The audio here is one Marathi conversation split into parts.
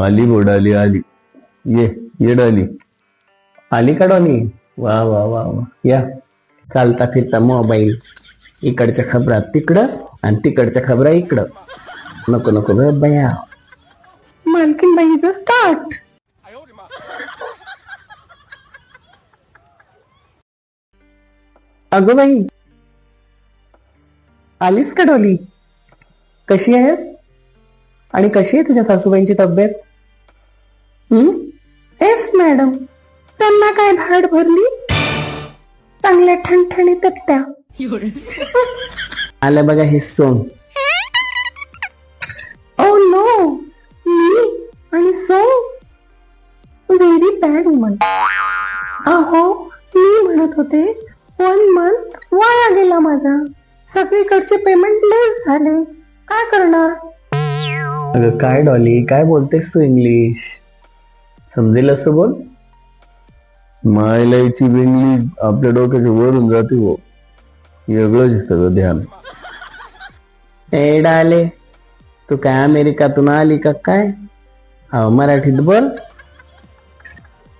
आली बोडाली आली ये ये डाली. आली का डॉली? वा वा वा वा. या. चालता फिरता मोबाईल. इकडच्या खबरा तिकडं आणि तिकडच्या खबरा इकडं. नको नको बया. मालकीन बाईचं स्टार्ट अगं बाई आलीस का डॉली? कशी आहेस? आणि कशी आहे तुझ्या सासूबाईंची तब्येत? हम्म येस मॅडम. त्यांना काय धाड भरली? चांगल्या ठणठणीत त्या आलं बघा हे सोंग ओ नो. मी आणि सोंग व्हेरी बॅड वुमन. अहो मी म्हणत होते वन मंथ वाया गेला माझा. सगळीकडचे पेमेंट लेस झाले. काय करणार? अगं काय डॉली? काय बोलतेस तू इंग्लिश? समजेल असं बोल. मायलाईची वेंगली आपल्या डोक्याच्या वरून जाते हो. वेगळंच सगळं ध्यान. ए डाले तू काय अमेरिकातून आली का काय? हा मराठीत बोल.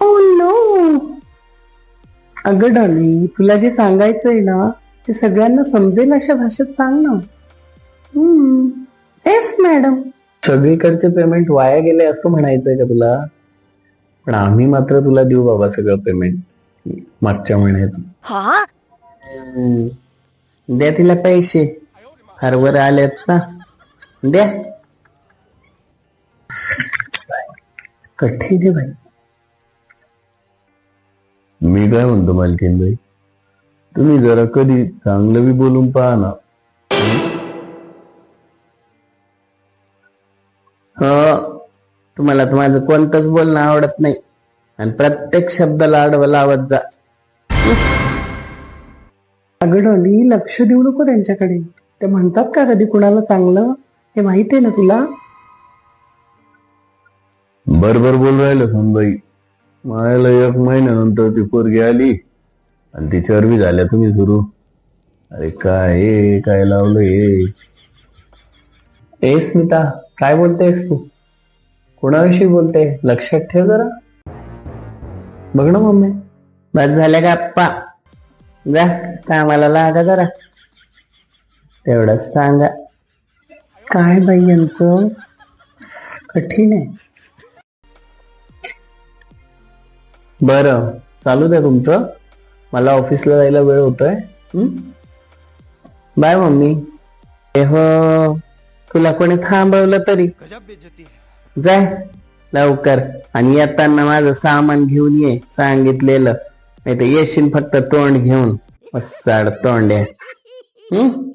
ओ नो अगं डॉली तुला जे सांगायचंय ना ते सगळ्यांना समजेल अशा भाषेत सांग ना. येस मॅडम सगळीकडचे पेमेंट वाया गेले असं म्हणायचंय का तुला? पण आम्ही मात्र तुला देऊ बाबा सगळं पेमेंट मागच्या महिन्यात. हा? हम्म. द्या तिला पैसे. हरभर आलेत ना. द्या. कठीण आहे भाई मी काय म्हणतो मालकीन भाई तुम्ही जरा कधी चांगलं बी बोलून पहा ना. हो. तुम्हाला तर माझं कोणतंच बोलणं आवडत नाही. आणि प्रत्येक शब्दाला आडवं लावत जा. अगं डॉली लक्ष देऊ नको त्यांच्याकडे. ते म्हणतात का कधी कुणाला चांगलं? हे माहिती आहे ना तुला? बरोबर बोल राहिलं समजाई मायाला एक महिन्यानंतर ती पोरगी आली आणि ती चरबी झाल्या तुम्ही सुरू. अरे काय हे काय लावलं हे? ए स्मिता. काय बोलतेस तू? कोणाविषयी बोलते लक्षात ठेव जरा. बघ ना मम्मी. बस झाल्या का अप्पा जा कामाला लागा जरा. तेवढंच सांगा. काय बाई यांचं? कठीण आहे. बर चालू द्या तुमचं. मला ऑफिसला जायला वेळ होतोय. Bye mummy. हो. तुला कोणी थांबवलं तरी. जाय लवकर. आणि येताना माझं सामान घेऊन ये सांगितलेलं. नाही तर येशील फक्त तोंड घेऊन. मस्साड तोंड आहे हम्म?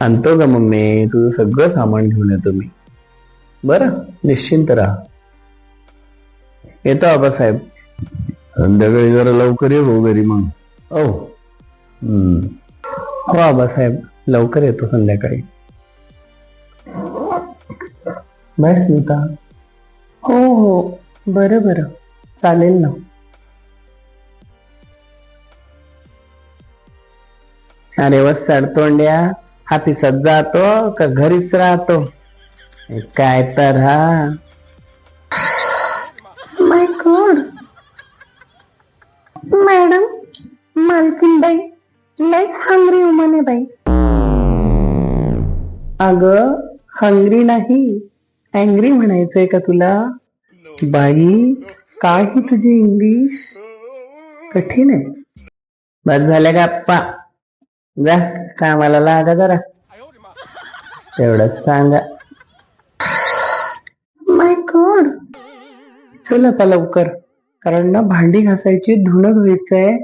आणतो का मम्मी तुझं सगळं सामान घेऊन येतो मी. बरं निश्चिंत राहा. येतो आबासाहेब संध्याकाळी जरा लवकर ये हो घरी मग. हो. आबासाहेब लवकर येतो संध्याकाळी. बाय स्मिता हो हो. बरं बरं. चालेल ना. अरे वस्ताड तोंड्या हापिसात जातो का घरीच राहतो? हे काय तर हा? माय गॉड मॅडम मालकीन बाई लयच हंगरी उमाने बाई. अग हंगरी नाही. अँग्री म्हणायचंय का तुला? बाई काय ही तुझी इंग्लिश कठीण आहे. बस झाल्या का जा कामाला लागा जरा. तेवढंच सांगा. माय गॉड चल आता लवकर. कारण ना भांडी घासायची धुणं धुवायचंय.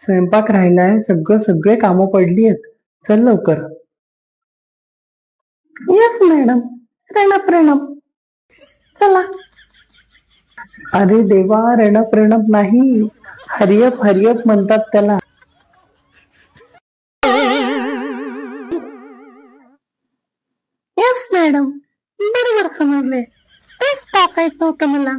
स्वयंपाक राहिलाय सगळं सगळे कामं पडली आहेत. चल लवकर. येस मॅडम प्रणप प्रणप चला. अरे देवा रणप नाही. हरियप हरियप म्हणतात त्याला. Yes madam. बरोबर समजले. तेच टाकायचं होतं मला.